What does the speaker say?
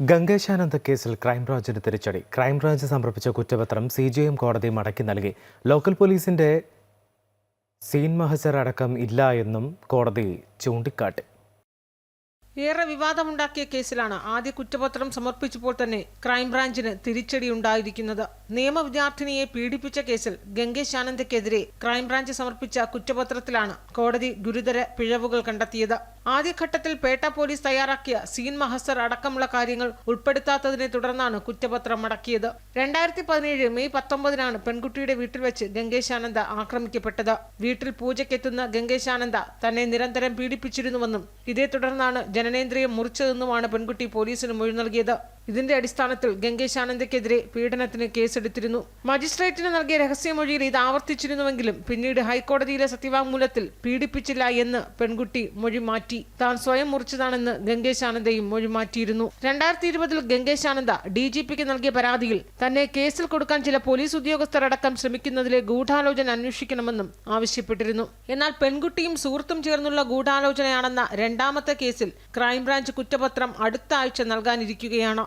ഗംഗേശാനന്ദ കേസിൽ ക്രൈംബ്രാഞ്ചിന് തിരിച്ചടി. ക്രൈംബ്രാഞ്ച് സമർപ്പിച്ച കുറ്റപത്രം സി ജി എം കോടതി മടക്കി നൽകി. ലോക്കൽ പോലീസിന്റെ സീൻ മഹസർ അടക്കം ഇല്ല എന്നും കോടതി ചൂണ്ടിക്കാട്ടി. ഏറെ വിവാദമുണ്ടാക്കിയ കേസിലാണ് ആദ്യ കുറ്റപത്രം സമർപ്പിച്ചപ്പോൾ തന്നെ ക്രൈംബ്രാഞ്ചിന് തിരിച്ചടിയുണ്ടായിരിക്കുന്നത് നിയമ വിദ്യാർത്ഥിനിയെ പീഡിപ്പിച്ച കേസിൽ ഗംഗേഷ് ആനന്ദക്കെതിരെ ക്രൈംബ്രാഞ്ച് സമർപ്പിച്ച കുറ്റപത്രത്തിലാണ് കോടതി ഗുരുതര പിഴവുകൾ കണ്ടെത്തിയത്. ആദ്യഘട്ടത്തിൽ പേട്ട പോലീസ് തയ്യാറാക്കിയ സീൻ മഹസർ അടക്കമുള്ള കാര്യങ്ങൾ ഉൾപ്പെടുത്താത്തതിനെ തുടർന്നാണ് കുറ്റപത്രം മടക്കിയത് രണ്ടായിരത്തി പതിനേഴ് മെയ് പത്തൊമ്പതിനാണ് പെൺകുട്ടിയുടെ വീട്ടിൽ വെച്ച് ഗംഗേഷ് ആനന്ദ ആക്രമിക്കപ്പെട്ടത്. വീട്ടിൽ പൂജയ്ക്കെത്തുന്ന ഗംഗേഷ് ആനന്ദ തന്നെ നിരന്തരം പീഡിപ്പിച്ചിരുന്നുവെന്നും ഇതേ തുടർന്നാണ് ജനനേന്ദ്രിയം മുറിച്ചതെന്നുമാണ് പെൺകുട്ടി പോലീസിന് മൊഴി നൽകിയത് ഇതിന്റെ അടിസ്ഥാനത്തിൽ ഗംഗേഷ് ആനന്ദക്കെതിരെ പീഡനത്തിന് കേസെടുത്തിരുന്നു. മജിസ്ട്രേറ്റിന് നൽകിയ രഹസ്യമൊഴിയിൽ ഇത് ആവർത്തിച്ചിരുന്നുവെങ്കിലും പിന്നീട് ഹൈക്കോടതിയിലെ സത്യവാങ്മൂലത്തിൽ പീഡിപ്പിച്ചില്ല എന്ന് പെൺകുട്ടി മൊഴി മാറ്റി താൻ സ്വയം മുറിച്ചതാണെന്ന് ഗംഗേഷ് ആനന്ദയും മൊഴി മാറ്റിയിരുന്നു രണ്ടായിരത്തി ഇരുപതിൽ ഗംഗേഷ് ആനന്ദ ഡി ജി പിക്ക് നൽകിയ പരാതിയിൽ തന്നെ കേസിൽ കൊടുക്കാൻ ചില പോലീസ് ഉദ്യോഗസ്ഥർ അടക്കം ശ്രമിക്കുന്നതിലെ ഗൂഢാലോചന അന്വേഷിക്കണമെന്നും ആവശ്യപ്പെട്ടിരുന്നു. എന്നാൽ പെൺകുട്ടിയും സുഹൃത്തും ചേർന്നുള്ള ഗൂഢാലോചനയാണെന്ന രണ്ടാമത്തെ കേസിൽ ക്രൈംബ്രാഞ്ച് കുറ്റപത്രം അടുത്ത ആഴ്ച നൽകാനിരിക്കുകയാണ്.